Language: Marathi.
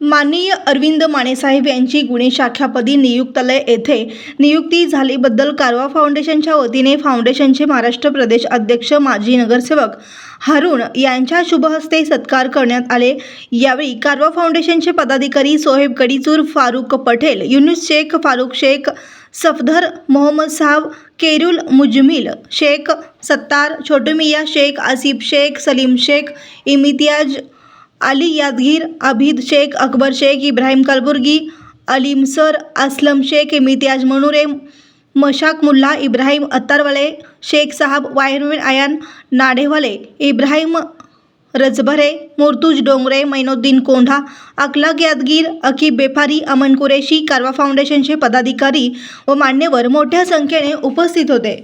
माननीय अरविंद मानेसाहेब यांची गुन्हे शाखापदी नियुक्तालय येथे नियुक्ती झालीबद्दल कारवा फाउंडेशनच्या वतीने फाउंडेशनचे महाराष्ट्र प्रदेश अध्यक्ष माजी नगरसेवक हरुण यांच्या शुभहस्ते सत्कार करण्यात आले. यावेळी कारवा फाउंडेशनचे पदाधिकारी सोहेब कडिचूर फारुख पटेल युनुस शेख फारुख शेख सफदर मोहम्मद साहब केरुल मुजमिल शेख सत्तार छोटमिया शेख आसिफ शेख सलीम शेख इमितियाज अली यादगीर अभिद शेख अकबर शेख इब्राहिम कलबुर्गी अलीम सर असलम शेख इम्तियाज मनुरे मशाक मुल्ला इब्राहिम अत्तारवाले शेख साहब वायरमेन आयान नाढेवाले इब्राहिम रजभरे मुर्तुज डोंगरे मैनुद्दीन कोंढा अखलाक यादगीर अकीब बेफारी अमन कुरेशी कारवा फाउंडेशनचे पदाधिकारी व मान्यवर मोठ्या संख्येने उपस्थित होते.